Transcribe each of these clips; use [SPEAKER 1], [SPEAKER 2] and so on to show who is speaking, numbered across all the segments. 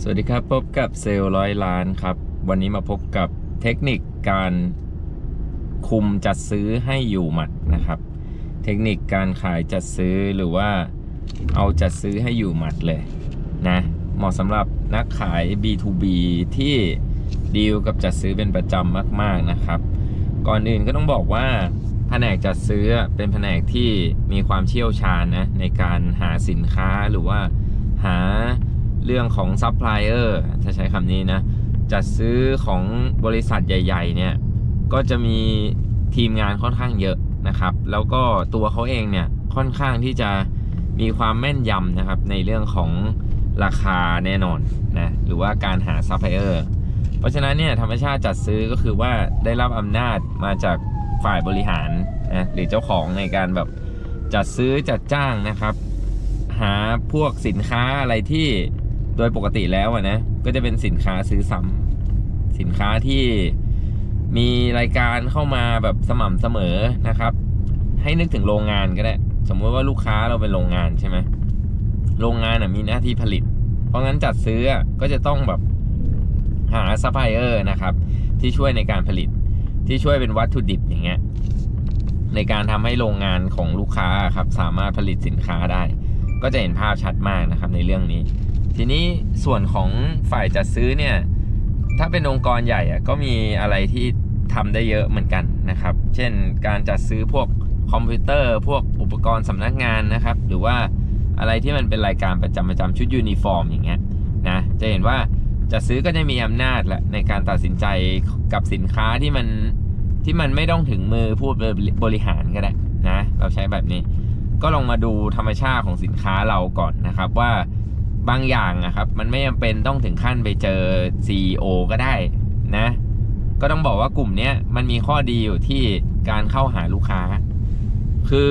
[SPEAKER 1] สวัสดีครับพบกับเซลล์ร้อยล้านครับ วันนี้มาพบกับเทคนิคการคุมจัดซื้อให้อยู่หมัดนะครับ เทคนิคการขายจัดซื้อหรือว่าเอาจัดซื้อให้อยู่หมัดเลยนะเหมาะสำหรับนักขาย B2B ที่ดีลกับจัดซื้อเป็นประจำมาก ๆนะครับ ก่อนอื่นก็ต้องบอกว่าแผนกจัดซื้อเป็นแผนกที่มีความเชี่ยวชาญนะในการหาสินค้าหรือว่าหา เรื่องของซัพพลายเออร์ถ้าใช้คำนี้นะ จัดซื้อของบริษัทใหญ่ ๆ เนี่ย ก็จะมีทีมงานค่อนข้างเยอะนะครับ แล้วก็ตัวเขาเองเนี่ยค่อนข้างที่จะมีความแม่นยำนะครับ ในเรื่องของราคาแน่นอนนะหรือว่าการหาซัพพลายเออร์เพราะฉะนั้นเนี่ยธรรมชาติจัดซื้อก็คือว่าได้รับอำนาจมาจากฝ่ายบริหารนะหรือเจ้าของในการแบบจัดซื้อจัดจ้างนะครับ หาพวกสินค้าอะไรที่ โดยปกติแล้วนะ ก็จะเป็นสินค้าซื้อซ้ำสินค้าที่มีรายการเข้ามาแบบสม่ำเสมอนะครับ ให้นึกถึงโรงงานก็ได้ สมมติว่าลูกค้าเราเป็นโรงงานใช่ไหมโรงงานมีหน้าที่ผลิต เพราะงั้นจัดซื้อก็จะต้องแบบหาซัพพลายเออร์นะครับ ที่ช่วยในการผลิตที่ช่วยเป็นวัตถุดิบอย่างเงี้ยในการทำให้โรงงานของลูกค้าครับสามารถผลิตสินค้าได้ ก็จะเห็นภาพชัดมากนะครับในเรื่องนี้ ทีนี้ส่วนของฝ่ายจัดซื้อเนี่ย ถ้าเป็นองค์กรใหญ่อะก็มีอะไรที่ทำได้เยอะเหมือนกันนะครับ เช่นการจัดซื้อพวกคอมพิวเตอร์ พวกอุปกรณ์สำนักงานนะครับ หรือว่าอะไรที่มันเป็นรายการประจำประจำชุดยูนิฟอร์มอย่างเงี้ยนะจะเห็นว่าจะซื้อก็จะมีอำนาจแหละในการตัดสินใจกับสินค้าที่มันที่มันไม่ต้องถึงมือผู้บริหารก็ได้นะ เราใช้แบบนี้ ก็ลองมาดูธรรมชาติของสินค้าเราก่อนนะครับว่า บางอย่างนะครับ มันไม่จำเป็นต้องถึงขั้นไปเจอ CEO ก็ได้นะ ก็ต้องบอกว่ากลุ่มเนี้ยมันมีข้อดีอยู่ที่การเข้าหาลูกค้า คือ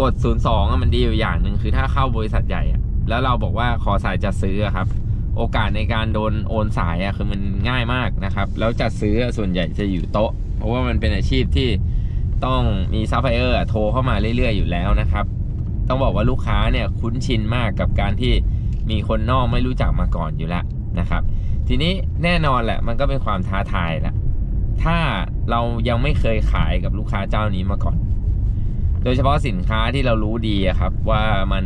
[SPEAKER 1] กด 02อะมันดีอยู่อย่างหนึ่งคือถ้าเข้าบริษัทใหญ่อะแล้วเราบอกว่าขอสายจะซื้อครับ โอกาสในการโดนโอนสายอะคือมันง่ายมากนะครับ แล้วจัดซื้อส่วนใหญ่จะอยู่โต๊ะ เพราะว่ามันเป็นอาชีพที่ต้องมีซัพพลายเออร์โทรเข้ามาเรื่อยๆอยู่แล้วนะครับ ต้องบอกว่าลูกค้าเนี่ยคุ้นชินมากกับการที่ มีคนนอกไม่รู้จักมาก่อนอยู่แล้วนะครับ ทีนี้แน่นอนแหละมันก็เป็นความท้าทายแหละถ้าเรายังไม่เคยขายกับลูกค้าเจ้านี้มาก่อน โดยเฉพาะสินค้าที่เรารู้ดีครับว่ามัน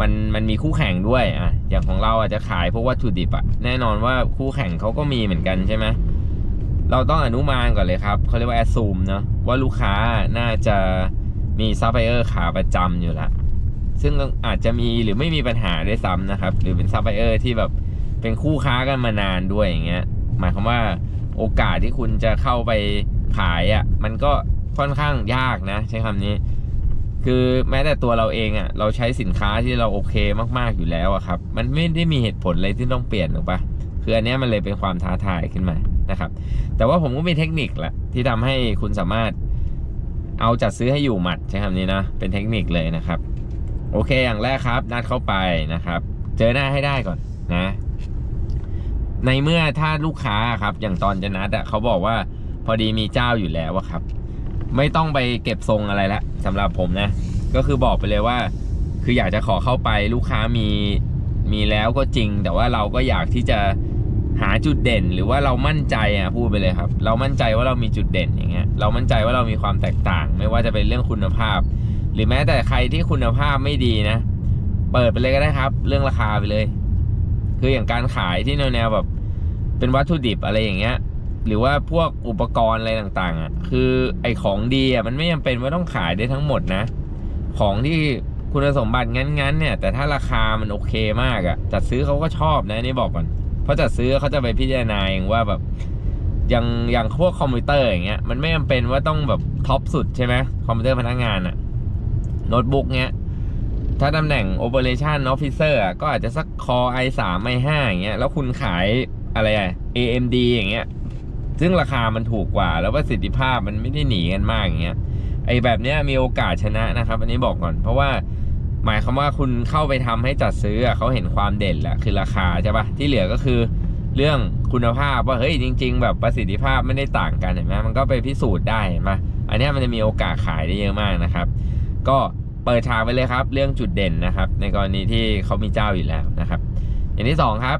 [SPEAKER 1] มันมันมีคู่แข่งด้วยอะอย่างของเราอาจจะขายพวกวัตถุดิบอะแน่นอนว่าคู่แข่งเขาก็มีเหมือนกันใช่ไหมเราต้องอนุมานก่อนเลยครับเขาเรียกว่าแอดซูมเนาะว่าลูกค้าน่าจะมีซัพพลายเออร์ขาประจำอยู่แล้ว ซึ่งอาจจะมีหรือไม่มีปัญหาด้วยซ้ำนะครับ หรือเป็นซัพพลายเออร์ที่แบบเป็นคู่ค้ากันมานานด้วยอย่างเงี้ย หมายความว่าโอกาสที่คุณจะเข้าไปขายอะ มันก็ค่อนข้างยากนะ ใช้คำนี้ คือแม้แต่ตัวเราเองอะ่ะ เราใช้สินค้าที่เราโอเคมากๆอยู่แล้วอะครับ มันไม่ได้มีเหตุผลอะไรที่ต้องเปลี่ยนหรอกปะคืออันนี้มันเลยเป็นความท้าทายขึ้นมานะครับ แต่ว่าผมก็มีเทคนิคแหละที่ทำให้คุณสามารถเอาจัดซื้อให้อยู่หมัดใช้คำนี้นะ เป็นเทคนิคเลยนะครับ โอเคอย่างแรกครับ นัดเข้าไปนะครับ เจอหน้าให้ได้ก่อนนะ ในเมื่อถ้าลูกค้าครับ อย่างตอนจะนัดอะเขาบอกว่าพอดีมีเจ้าอยู่แล้วอะครับ ไม่ต้องไปเก็บทรงอะไรละสำหรับผมนะ ก็คือบอกไปเลยว่า คืออยากจะขอเข้าไปลูกค้ามีมีแล้วก็จริง แต่ว่าเราก็อยากที่จะหาจุดเด่นหรือว่าเรามั่นใจอะพูดไปเลยครับ เรามั่นใจว่าเรามีจุดเด่นอย่างเงี้ยเรามั่นใจว่าเรามีความแตกต่าง ไม่ว่าจะเป็นเรื่องคุณภาพ หรือแม้แต่ใครที่คุณภาพไม่ดีนะ เปิดไปเลยก็ได้ครับ เรื่องราคาไปเลย คืออย่างการขายที่แนวๆแบบ เป็นวัตถุดิบอะไรอย่างเงี้ย หรือว่าพวกอุปกรณ์อะไรต่างๆอะคือไอของดีอะมันไม่จำเป็นว่าต้องขายได้ทั้งหมดนะ ของที่คุณสมบัติงั้นๆเนี่ย แต่ถ้าราคามันโอเคมากอะจัดซื้อเขาก็ชอบนะนี่บอกก่อนเพราะจัดซื้อเขาจะไปพิจารณาเองว่าแบบอย่างอย่างพวกคอมพิวเตอร์อย่างเงี้ยมันไม่จำเป็นว่าต้องแบบท็อปสุดใช่ไหมคอมพิวเตอร์พนักงานอะ โน้ตบุ๊กเงี้ย ถ้าตำแหน่ง Operation Officer อะก็อาจจะสัก Core i3 i5 อย่างเงี้ย แล้วคุณขายอะไรอะ AMD อย่างเงี้ย ซึ่งราคามันถูกกว่า แล้วประสิทธิภาพมันไม่ได้หนีกันมากอย่างเงี้ย ไอ้แบบเนี้ยมีโอกาสชนะนะครับ อันนี้บอกก่อน เพราะว่าหมายความว่าคุณเข้าไปทำให้จัดซื้อเขาเห็นความเด่นแหละคือราคาใช่ปะที่เหลือก็คือเรื่องคุณภาพว่าเฮ้ยจริง ๆ แบบประสิทธิภาพไม่ได้ต่างกันเห็นไหมมันก็ไปพิสูจน์ได้เห็นไหมอันนี้มันจะมีโอกาสขายได้เยอะมากนะครับ ก็เปิดฉากไปเลยครับ เรื่องจุดเด่นนะครับ ในกรณีที่เขามีเจ้าอยู่แล้วนะครับ อย่างที่สองครับ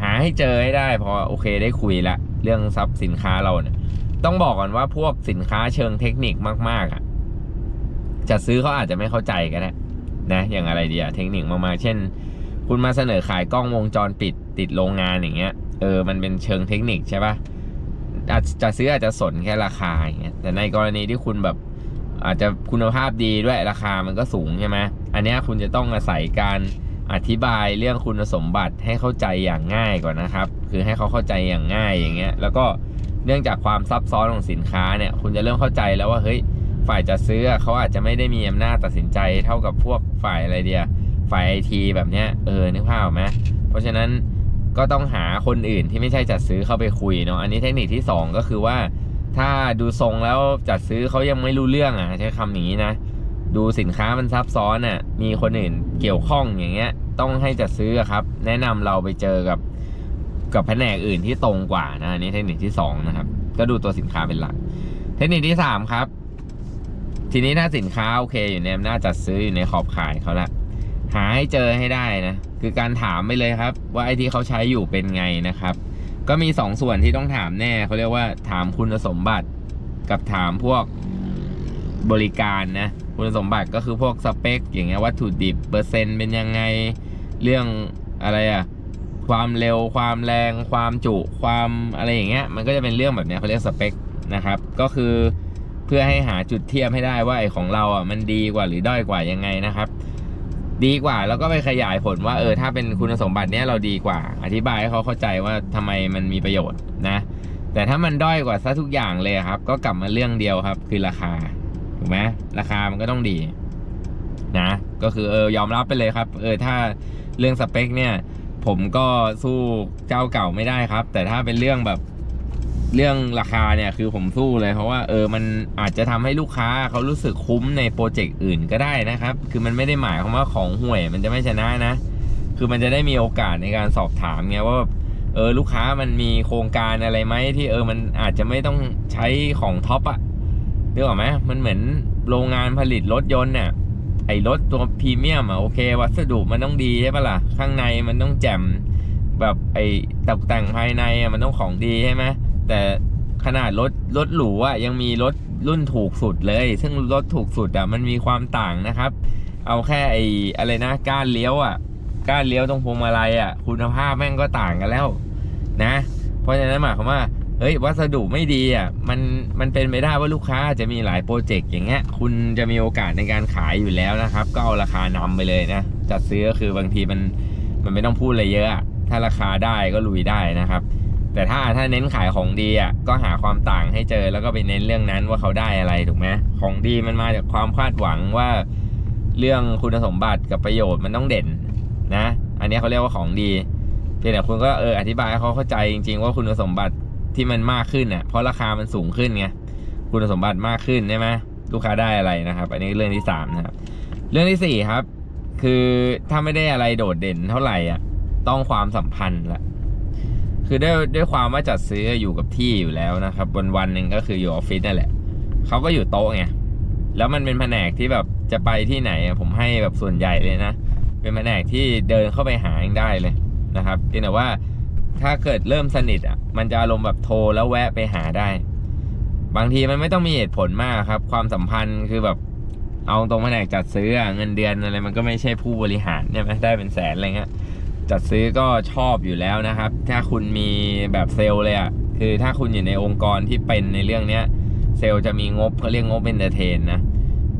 [SPEAKER 1] หาให้เจอให้ได้พอโอเคได้คุยละเรื่องซับสินค้าเราเนี่ยต้องบอกก่อนว่าพวกสินค้าเชิงเทคนิคมากๆอะจะซื้อเขาอาจจะไม่เข้าใจก็ได้นะอย่างอะไรดีอะเทคนิคมากๆเช่น คุณมาเสนอขายกล้องวงจรปิดติดโรงงานอย่างเงี้ยเออมันเป็นเชิงเทคนิคใช่ปะอาจจะซื้ออาจจะสนแค่ราคาอย่างเงี้ยแต่ในกรณีที่คุณแบบ อาจจะคุณภาพดีด้วยราคามันก็สูงใช่ไหมอันนี้คุณจะต้องอาศัยการอธิบายเรื่องคุณสมบัติให้เข้าใจอย่างง่ายก่อนนะครับ คือให้เขาเข้าใจอย่างง่ายอย่างเงี้ย แล้วก็เนื่องจากความซับซ้อนของสินค้าเนี่ย คุณจะเริ่มเข้าใจแล้วว่าเฮ้ยฝ่ายจะซื้อเขาอาจจะไม่ได้มีอำนาจตัดสินใจเท่ากับพวกฝ่ายอะไรเดียฝ่ายไอทีแบบเนี้ยเออนึกภาพออกไหมเพราะฉะนั้นก็ต้องหาคนอื่นที่ไม่ใช่จัดซื้อเข้าไปคุยเนาะอันนี้เทคนิคที่สองก็คือว่า ถ้าดูทรงแล้วจัดซื้อเขายังไม่รู้เรื่องอะ ใช้คำนี้นะ ดูสินค้ามันซับซ้อนอะ มีคนอื่นเกี่ยวข้องอย่างเงี้ย ต้องให้จัดซื้อครับ แนะนำเราไปเจอกับกับแผนกอื่นที่ตรงกว่านะอันนี้เทคนิคที่สองนะครับ ก็ดูตัวสินค้าเป็นหลัก เทคนิคที่สามครับ ทีนี้ถ้าสินค้าโอเค อยู่ในอำนาจจัดซื้ออยู่ในขอบขายเขาละหาให้เจอให้ได้นะ คือการถามไปเลยครับ ว่าไอ้ที่เขาใช้อยู่เป็นไงนะครับ ก็มีสองส่วนที่ต้องถามแน่เขาเรียกว่าถามคุณสมบัติกับถามพวกบริการนะคุณสมบัติก็คือพวกสเปค อย่างเงี้ยวัตถุดิบเปอร์เซ็นต์เป็นยังไงเรื่องอะไรอะความเร็วความแรง ความจุความอะไรอย่างเงี้ยมันก็จะเป็นเรื่องแบบเนี้ยเขาเรียกสเปคนะครับ ก็คือเพื่อให้หาจุดเทียบให้ได้ว่าไอของเราอะมันดีกว่าหรือด้อยกว่ายังไงนะครับ ดีกว่า แล้วก็ไปขยายผลว่าเออถ้าเป็นคุณสมบัติเนี้ยเราดีกว่า อธิบายให้เขาเข้าใจว่าทำไมมันมีประโยชน์นะ แต่ถ้ามันด้อยกว่าซะทุกอย่างเลยครับ ก็กลับมาเรื่องเดียวครับ คือราคาถูกไหมราคามันก็ต้องดีนะก็คือเออยอมรับไปเลยครับ เออถ้าเรื่องสเปคเนี่ย ผมก็สู้เจ้าเก่าไม่ได้ครับ แต่ถ้าเป็นเรื่องแบบ เรื่องราคาเนี่ยคือผมสู้เลยเพราะว่าเออมันอาจจะทำให้ลูกค้าเขารู้สึกคุ้มในโปรเจกต์อื่นก็ได้นะครับ คือมันไม่ได้หมายความว่าของห่วยมันจะไม่ชนะนะ คือมันจะได้มีโอกาสในการสอบถามไงว่าแบบเออลูกค้ามันมีโครงการอะไรไหมที่เออมันอาจจะไม่ต้องใช้ของท็อปอะนึกออกไหมมันเหมือนโรงงานผลิตรถยนต์เนี่ยไอ้รถตัวพรีเมียมอะโอเค วัสดุมันต้องดีใช่ปะล่ะข้างในมันต้องแจ่มแบบไอ้ตกแต่งภายในอะมันต้องของดีใช่ไหม แต่ขนาดรถรถหรูอะยังมีรถรุ่นถูกสุดเลย ซึ่งรถถูกสุดอะมันมีความต่างนะครับ เอาแค่ไอ้อะไรนะก้านเลี้ยวอะก้านเลี้ยวตรงพวงมาลัยอะคุณภาพแม่งก็ต่างกันแล้วนะ เพราะฉะนั้นหมายความว่าเฮ้ยวัสดุไม่ดีอะมันมันเป็นไปได้ว่าลูกค้าจะมีหลายโปรเจกต์อย่างเงี้ย คุณจะมีโอกาสในการขายอยู่แล้วนะครับ ก็เอาราคานำไปเลยนะจัดซื้อก็คือบางทีมันมันไม่ต้องพูดอะไรเยอะ ถ้าราคาได้ก็ลุยได้นะครับ แต่ถ้าถ้าเน้นขายของดีอะก็หาความต่างให้เจอแล้วก็ไปเน้นเรื่องนั้นว่าเขาได้อะไรถูกไหมของดีมันมาจากความคาดหวังว่า เรื่องคุณสมบัติกับประโยชน์มันต้องเด่นนะ อันนี้เขาเรียกว่าของดีเพียงแต่คุณก็เอออธิบายให้เขาเข้าใจจริง ๆ ว่าคุณสมบัติที่มันมากขึ้นอะเพราะราคามันสูงขึ้นไงคุณสมบัติมากขึ้นใช่ไหมลูกค้าได้อะไรนะครับ อันนี้เรื่องที่สามนะครับเรื่องที่สี่ครับ คือถ้าไม่ได้อะไรโดดเด่นเท่าไหร่อะต้องความสัมพันธ์ละ คือด้วยด้วยความว่าจัดซื้ออยู่กับที่อยู่แล้วนะครับวันวันๆหนึ่งก็คืออยู่ออฟฟิศนั่นแหละเขาก็อยู่โต๊ะไงแล้วมันเป็นแผนกที่แบบจะไปที่ไหนผมให้แบบส่วนใหญ่เลยนะ เป็นแผนกที่เดินเข้าไปหาเองได้เลยนะครับเพียงแต่ว่าถ้าเกิดเริ่มสนิทอะมันจะอารมณ์แบบโทรแล้วแวะไปหาได้ บางทีมันไม่ต้องมีเหตุผลมากครับ ความสัมพันธ์คือแบบเอาตรงแผนกจัดซื้อเงินเดือนอะไรมันก็ไม่ใช่ผู้บริหารใช่ไหมได้เป็นแสนอะไรเงี้ย จัดซื้อก็ชอบอยู่แล้วนะครับ ถ้าคุณมีแบบเซลล์เลยอะคือถ้าคุณอยู่ในองค์กรที่เป็นในเรื่องเนี้ย เซลล์จะมีงบเขาเรียกงบเอนเตอร์เทนนะ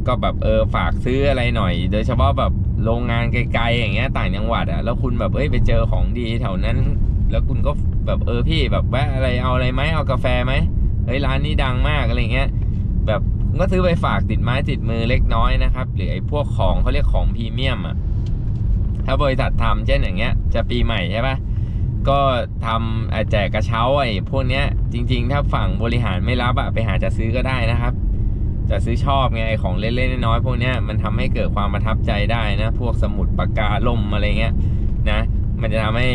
[SPEAKER 1] ก็แบบเออฝากซื้ออะไรหน่อย โดยเฉพาะแบบโรงงานไกลๆอย่างเงี้ยต่างจังหวัดอะแล้วคุณแบบเอ้ยไปเจอของดีแถวนั้น แล้วคุณก็แบบเออพี่แบบแวะอะไรเอาอะไรไหมเอากาแฟไหมเฮ้ยร้านนี้ดังมากอะไรเงี้ยแบบก็ซื้อไปฝากติดไม้ติดมือเล็กน้อยนะครับ หรือไอ้พวกของเขาเรียกของพรีเมียมอะ ถ้าบริษัททำเช่นอย่างเงี้ย จะปีใหม่ใช่ปะก็ทำแจกกระเช้าไอ้พวกเนี้ย จริง ๆ ถ้าฝั่งบริหารไม่รับอะไปหาจะซื้อก็ได้นะครับจะซื้อชอบไงไอ้ของเล็กๆน้อยๆพวกเนี้ยมันทำให้เกิดความประทับใจได้นะ พวกสมุดปากกาล่มอะไรเงี้ยนะ มันจะทำให้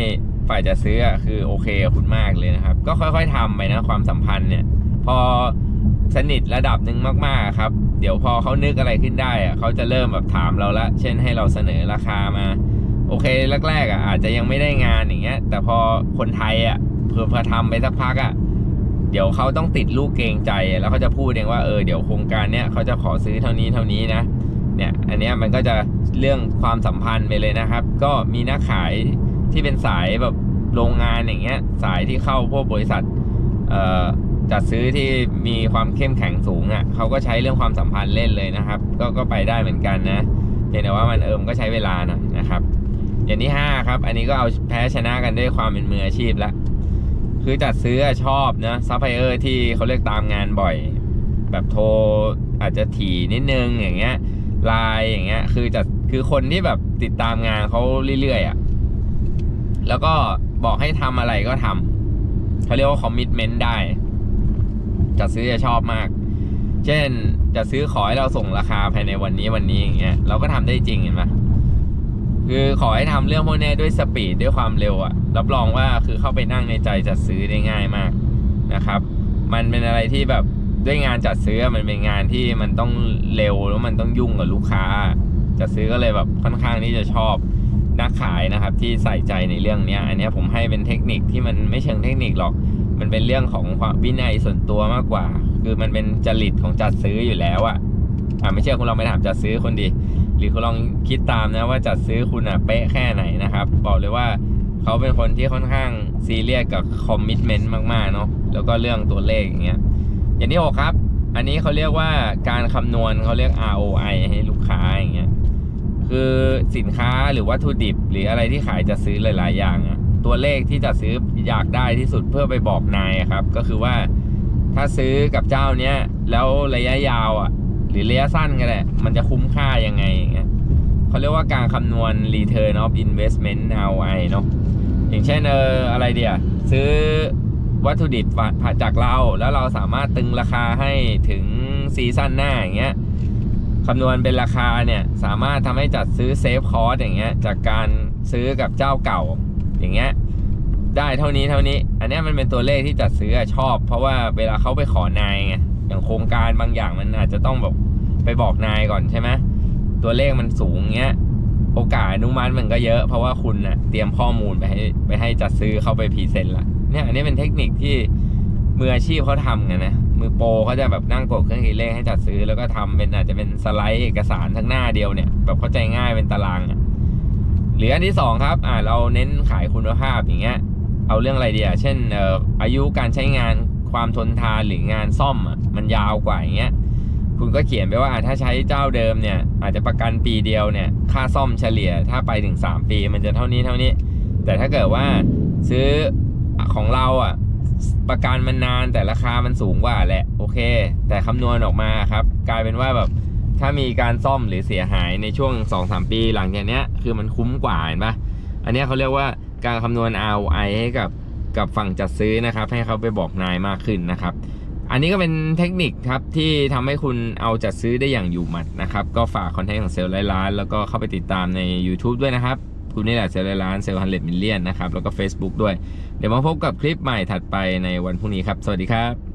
[SPEAKER 1] ฝ่ายจะซื้อคือโอเคคุณมากเลยนะครับ ก็ค่อยๆทำไปนะความสัมพันธ์เนี่ย พอสนิทระดับหนึ่งมากๆครับ เดี๋ยวพอเขานึกอะไรขึ้นได้อะเขาจะเริ่มแบบถามเราละ เช่นให้เราเสนอราคามา โอเคแรกๆอะอาจจะยังไม่ได้งานอย่างเงี้ย แต่พอคนไทยอะเพื่อพอทำไปสักพักอะเดี๋ยวเขาต้องติดลูกเกรงใจแล้วเขาจะพูดเองว่าเออเดี๋ยวโครงการเนี้ยเขาจะขอซื้อเท่านี้เท่านี้นะเนี่ยอันเนี้ยมันก็จะเรื่องความสัมพันธ์ไปเลยนะครับ ก็มีนักขายที่เป็นสายแบบโรงงานอย่างเงี้ยสายที่เข้าพวกบริษัทเอ่อจัดซื้อที่มีความเข้มแข็งสูงอะ่ะเขาก็ใช้เรื่องความสัมพันธ์เล่นเลยนะครับ ก็ก็ไปได้เหมือนกันนะเพียงแต่ว่ามันเอิมก็ใช้เวลาหน่อยนะครับ อย่างที่ห้าครับ อันนี้ก็เอาแพ้ชนะกันด้วยความเป็นมืออาชีพละคือจัดซื้อชอบนะซัพพลายเออร์ที่เขาเรียกตามงานบ่อย แบบโทรอาจจะถี่นิดนึงอย่างเงี้ยไลน์อย่างเงี้ย คือจะคือคนที่แบบติดตามงานเขาเรื่อยๆอะแล้วก็บอกให้ทำอะไรก็ทำเขาเรียกว่าคอมมิชเมนต์ได้จะซื้อจะชอบมาก เช่นจะซื้อขอให้เราส่งราคาภายในวันนี้วันนี้อย่างเงี้ยเราก็ทำได้จริงเห็นไหม คือขอให้ทำเรื่องพวกนี้ด้วยสปีดด้วยความเร็วอะรับรองว่าคือเข้าไปนั่งในใจจัดซื้อได้ง่ายมากนะครับ มันเป็นอะไรที่แบบด้วยงานจัดซื้อมันเป็นงานที่มันต้องเร็วแล้วมันต้องยุ่งกับลูกค้า จัดซื้อก็เลยแบบค่อนข้างที่จะชอบนักขายนะครับที่ใส่ใจในเรื่องนี้อันนี้ผมให้เป็นเทคนิคที่มันไม่เชิงเทคนิคหรอก มันเป็นเรื่องของความวินัยส่วนตัวมากกว่า คือมันเป็นจริตของจัดซื้ออยู่แล้วอะอะไม่เชื่อคุณลองไปถามจัดซื้อคนดี รือคุณลองคิดตามนะว่าจัดซื้อคุณอะเป๊ะแค่ไหนนะครับ บอกเลยว่าเขาเป็นคนที่ค่อนข้างซีเรียสกับคอมมิชเมนต์มากๆเนาะแล้วก็เรื่องตัวเลขอย่างเงี้ยอย่างที่หกครับ อันนี้เขาเรียกว่าการคำนวณเขาเรียก ROI ให้ลูกค้าอย่างเงี้ยคือสินค้าหรือวัตถุดิบ หรืออะไรที่ขายจะซื้อหลาย ๆ อย่างอะตัวเลขที่จะซื้ออยากได้ที่สุดเพื่อไปบอกนายครับ ก็คือว่าถ้าซื้อกับเจ้าเนี้ยแล้วระยะยาวอะ หรือระยะสั้นก็ได้มันจะคุ้มค่ายังไงอย่างเงี้ยเขาเรียกว่าการคำนวณ return of investment ROI เนาะอย่างเช่นเอออะไรเดียซื้อวัตถุดิบผ่าจากเรา แล้วเราสามารถตึงราคาให้ถึงซีซั่นหน้าอย่างเงี้ยคำนวณเป็นราคาเนี่ยสามารถทำให้จัดซื้อเซฟคอร์สอย่างเงี้ยจากการซื้อกับเจ้าเก่าอย่างเงี้ยได้เท่านี้เท่านี้ อันเนี้ยมันเป็นตัวเลขที่จัดซื้อชอบ เพราะว่าเวลาเขาไปขอนายไง อย่างโครงการบางอย่างมันอาจจะต้องแบบไปบอกนายก่อนใช่ไหมตัวเลขมันสูงเงี้ย โอกาสอนุมัติมันก็เยอะ เพราะว่าคุณนะเตรียมข้อมูลไปให้ไปให้จัดซื้อเข้าไปพรีเซนต์ละเนี่ยอันนี้เป็นเทคนิคที่มืออาชีพเขาทำกันนะมือโปรเขาจะแบบนั่งกดเครื่องคิดเลขให้จัดซื้อแล้วก็ทำเป็นอาจจะเป็นสไลด์เอกสารทั้งหน้าเดียวเนี่ย แบบเข้าใจง่ายเป็นตารางอะหรืออันที่สองครับอ่าเราเน้นขายคุณภาพอย่างเงี้ยเอาเรื่องอะไรเดียเช่นเอ่ออายุการใช้งาน ความทนทานหรืองานซ่อมอะมันยาวกว่าอย่างเงี้ยคุณก็เขียนไปว่าถ้าใช้เจ้าเดิมเนี่ยอาจจะประกันปีเดียวเนี่ยค่าซ่อมเฉลี่ยถ้าไปถึง 3 ปี มันจะเท่านี้เท่านี้ แต่ถ้าเกิดว่าซื้อของเราอะประกันมันนานแต่ราคามันสูงกว่าแหละโอเค แต่คำนวณออกมาครับกลายเป็นว่าแบบถ้ามีการซ่อมหรือเสียหายในช่วง 2-3 ปีหลังจากนี้คือมันคุ้มกว่าเห็นปะอันนี้เขาเรียกว่าการคำนวณ ROI ให้กับ กับฝั่งจัดซื้อนะครับ ให้เขาไปบอกนายมากขึ้นนะครับ อันนี้ก็เป็นเทคนิคครับที่ทำให้คุณเอาจัดซื้อได้อย่างอยู่หมัดนะครับ ก็ฝากคอนเทนต์ของเซลล์ร้ล้านแล้วก็เข้าไปติดตามใน YouTube ด้วยนะครับคุณนี่แหละเซลล์ร้อยล้านเซลล์ฮันเลดมิลเลียนนะครับแล้วก็ Facebook ด้วย เดี๋ยวมาพบกับคลิปใหม่ถัดไปในวันพรุ่งนี้ครับ สวัสดีครับ